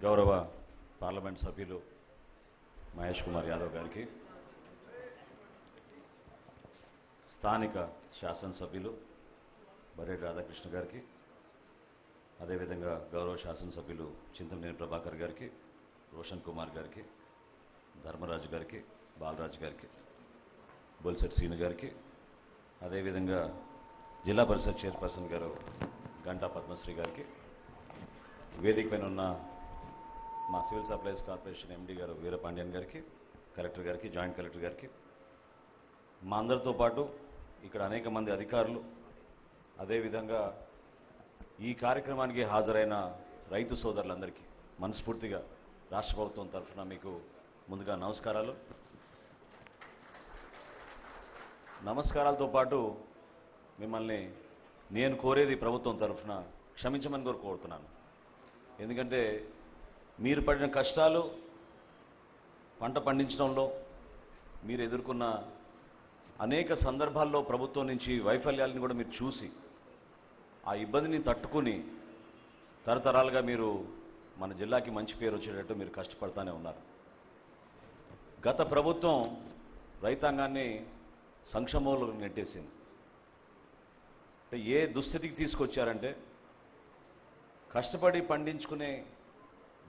గౌరవ పార్లమెంట్ సభ్యులు మహేష్ కుమార్ యాదవ్ గారికి స్థానిక శాసనసభ్యులు బరేటి రాధాకృష్ణ గారికి అదేవిధంగా గౌరవ శాసనసభ్యులు చింతమనేని ప్రభాకర్ గారికి రోషన్ కుమార్ గారికి ధర్మరాజు గారికి బాలరాజు గారికి బొల్సెట్ సీను గారికి అదేవిధంగా జిల్లా పరిషత్ చైర్పర్సన్ గారు గంటా పద్మశ్రీ గారికి వేదిక పైన ఉన్న మా సివిల్ సప్లైస్ కార్పొరేషన్ ఎండి గారు వీరపాండ్యన్ గారికి కలెక్టర్ గారికి జాయింట్ కలెక్టర్ గారికి. మా అందరితో పాటు ఇక్కడ అనేక మంది అధికారులు అదేవిధంగా ఈ కార్యక్రమానికి హాజరైన రైతు సోదరులందరికీ మనస్ఫూర్తిగా రాష్ట్ర ప్రభుత్వం తరఫున మీకు ముందుగా నమస్కారాలు. నమస్కారాలతో పాటు మిమ్మల్ని నేను కోరేది ప్రభుత్వం తరఫున క్షమించమని కూడా కోరుతున్నాను. ఎందుకంటే మీరు పడిన కష్టాలు పంట పండించడంలో మీరు ఎదుర్కొన్న అనేక సందర్భాల్లో ప్రభుత్వం నుంచి వైఫల్యాలను కూడా మీరు చూసి ఆ ఇబ్బందిని తట్టుకుని తరతరాలుగా మీరు మన జిల్లాకి మంచి పేరు వచ్చేటట్టు మీరు కష్టపడతానే ఉన్నారు. గత ప్రభుత్వం రైతాంగాన్ని సంక్షేమంలో నెట్టేసింది. అంటే ఏ దుస్థితికి తీసుకొచ్చారంటే కష్టపడి పండించుకునే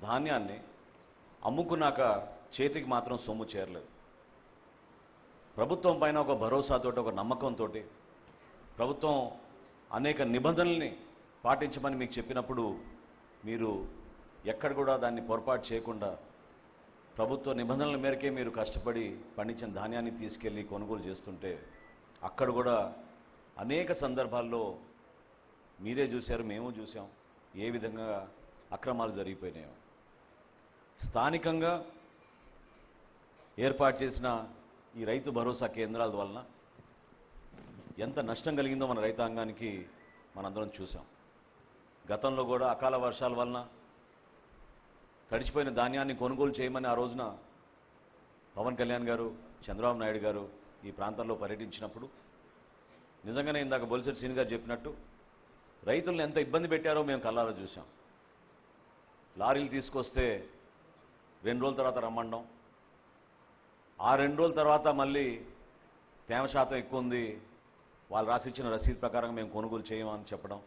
ధాన్యాన్ని అమ్ముకున్నాక చేతికి మాత్రం సొమ్ము చేరలేదు. ప్రభుత్వం పైన ఒక భరోసాతో ఒక నమ్మకంతో ప్రభుత్వం అనేక నిబంధనల్ని పాటించమని మీకు చెప్పినప్పుడు మీరు ఎక్కడ కూడా దాన్ని పొరపాటు చేయకుండా ప్రభుత్వ నిబంధనల మేరకే మీరు కష్టపడి పండించిన ధాన్యాన్ని తీసుకెళ్ళి కొనుగోలు చేస్తుంటే అక్కడ కూడా అనేక సందర్భాల్లో మీరే చూశారు మేము చూసాం ఏ విధంగా అక్రమాలు జరిగిపోయినాయో. స్థానికంగా ఏర్పాటు చేసిన ఈ రైతు భరోసా కేంద్రాల వలన ఎంత నష్టం కలిగిందో మన రైతాంగానికి మనందరం చూసాం గతంలో కూడా అకాల వర్షాల వలన తడిచిపోయిన ధాన్యాన్ని కొనుగోలు చేయమని ఆ రోజున పవన్ కళ్యాణ్ గారు చంద్రబాబు నాయుడు గారు ఈ ప్రాంతంలో పర్యటించినప్పుడు నిజంగానే ఇందాక బొలిసెట్ సీని గారు చెప్పినట్టు రైతులను ఎంత ఇబ్బంది పెట్టారో మేము కళ్ళారా చూసాం లారీలు తీసుకొస్తే రెండు రోజుల తర్వాత రమ్మండం. ఆ రెండు రోజుల తర్వాత మళ్ళీ తేమ శాతం ఎక్కువ ఉంది. వాళ్ళు రాసిచ్చిన రసీదు ప్రకారం మేము కొనుగోలు చేయమని చెప్పడం.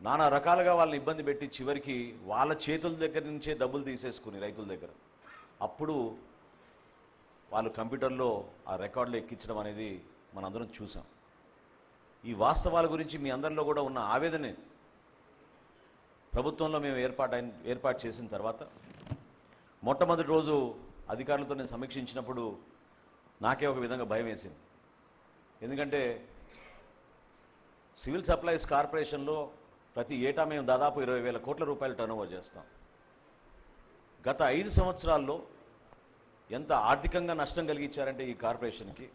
నానా రకాలుగా వాళ్ళని ఇబ్బంది పెట్టి చివరికి వాళ్ళ చేతుల దగ్గర నుంచే డబ్బులు తీసేసుకుని రైతుల దగ్గర. అప్పుడు వాళ్ళు కంప్యూటర్లో ఆ రికార్డులు ఎక్కించడం అనేది మనందరం చూసాం. ఈ వాస్తవాల గురించి మీ అందరిలో కూడా ఉన్న ఆవేదనే ప్రభుత్వంలో మేము ఏర్పాటు ఏర్పాటు చేసిన తర్వాత మొట్టమొదటి రోజు అధికారులతో నేను సమీక్షించినప్పుడు నాకే ఒక విధంగా భయం వేసింది. ఎందుకంటే సివిల్ సప్లైస్ కార్పొరేషన్లో ప్రతి ఏటా మేము దాదాపు ఇరవై వేల కోట్ల రూపాయలు టర్నోవర్ చేస్తాం. గత ఐదు సంవత్సరాల్లో ఎంత ఆర్థికంగా నష్టం కలిగించారంటే ఈ కార్పొరేషన్కి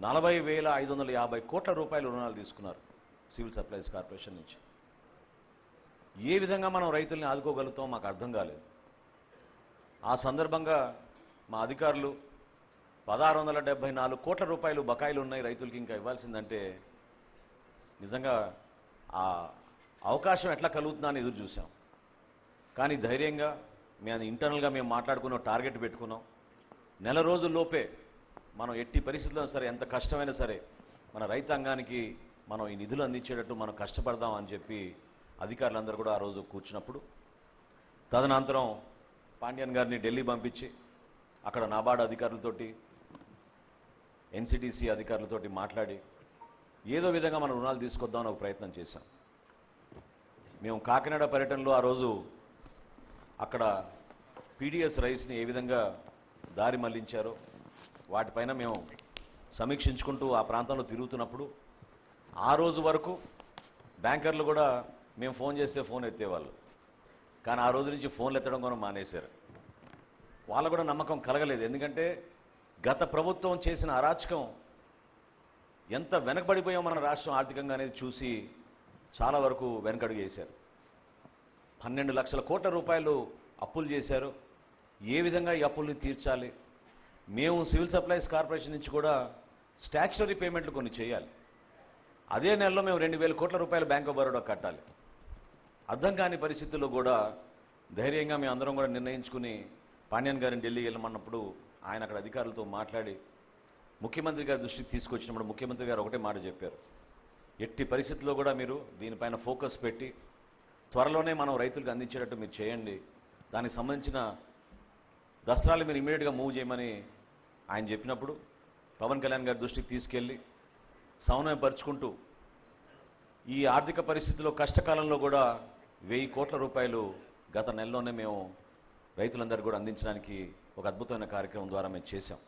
నలభై వేల ఐదు వందల యాభై కోట్ల రూపాయలు రుణాలు తీసుకున్నారు సివిల్ సప్లైస్ కార్పొరేషన్ నుంచి. ఏ విధంగా మనం రైతుల్ని ఆదుకోగలుగుతాం మాకు అర్థం కాలేదు. ఆ సందర్భంగా మా అధికారులు పదహారు వందల డెబ్బై నాలుగు కోట్ల రూపాయలు బకాయిలు ఉన్నాయి రైతులకి ఇంకా ఇవ్వాల్సిందంటే నిజంగా ఆ అవకాశం ఎట్లా కలుగుతుందా అని ఎదురు చూసాం కానీ ధైర్యంగా మేము ఇంటర్నల్గా మేము మాట్లాడుకున్న టార్గెట్ పెట్టుకున్నాం. నెల రోజుల్లోపే మనం ఎట్టి పరిస్థితుల్లో సరే ఎంత కష్టమైనా సరే మన రైతాంగానికి మనం ఈ నిధులు అందించేటట్టు మనం కష్టపడదాం అని చెప్పి అధికారులందరూ కూడా ఆ రోజు కూర్చున్నప్పుడు తదనంతరం పాండ్యన్ గారిని ఢిల్లీ పంపించి అక్కడ నాబార్డ్ అధికారులతోటి ఎన్సిటిసి అధికారులతోటి మాట్లాడి ఏదో విధంగా మనం రుణాలు తీసుకొద్దామని ఒక ప్రయత్నం చేశాం. మేము కాకినాడ పర్యటనలో ఆ రోజు అక్కడ పీడిఎస్ రైస్ని ఏ విధంగా దారి మళ్ళించారో వాటిపైన మేము సమీక్షించుకుంటూ ఆ ప్రాంతంలో తిరుగుతున్నప్పుడు ఆ రోజు వరకు బ్యాంకర్లు కూడా మేము ఫోన్ చేస్తే ఫోన్ ఎత్తేవాళ్ళు. కానీ ఆ రోజు నుంచి ఫోన్లు ఎత్తడం కూడా మానేశారు. వాళ్ళ కూడా నమ్మకం కలగలేదు. ఎందుకంటే గత ప్రభుత్వం చేసిన అరాచకం ఎంత వెనకబడిపోయాం మన రాష్ట్రం ఆర్థికంగా అనేది చూసి చాలా వరకు వెనకడుగు చేశారు పన్నెండు లక్షల కోట్ల రూపాయలు అప్పులు చేశారు. ఏ విధంగా ఈ అప్పుల్ని తీర్చాలి? మేము సివిల్ సప్లైస్ కార్పొరేషన్ నుంచి కూడా స్టాచ్యుటరీ పేమెంట్లు కొన్ని చేయాలి. అదే నెలలో మేము రెండు వేల కోట్ల రూపాయలు బ్యాంక్ ఆఫ్ బరోడా కట్టాలి. అర్థం కాని పరిస్థితుల్లో కూడా ధైర్యంగా మేము అందరం కూడా నిర్ణయించుకుని పాండ్యన్ గారిని ఢిల్లీ వెళ్ళమన్నప్పుడు ఆయన అక్కడ అధికారులతో మాట్లాడి ముఖ్యమంత్రి గారి దృష్టికి తీసుకొచ్చినప్పుడు ముఖ్యమంత్రి గారు ఒకటే మాట చెప్పారు. ఎట్టి పరిస్థితుల్లో కూడా మీరు దీనిపైన ఫోకస్ పెట్టి త్వరలోనే మనం రైతులకు అందించేటట్టు మీరు చేయండి. దానికి సంబంధించిన దసరాలు మీరు ఇమీడియట్గా మూవ్ చేయమని ఆయన చెప్పినప్పుడు పవన్ కళ్యాణ్ గారి దృష్టికి తీసుకెళ్ళి సమన్వయపరుచుకుంటూ ఈ ఆర్థిక పరిస్థితిలో కష్టకాలంలో కూడా వెయ్యి కోట్ల రూపాయలు గత నెలలోనే మేము రైతులందరూ కూడా అందించడానికి ఒక అద్భుతమైన కార్యక్రమం ద్వారా మేము చేశాం.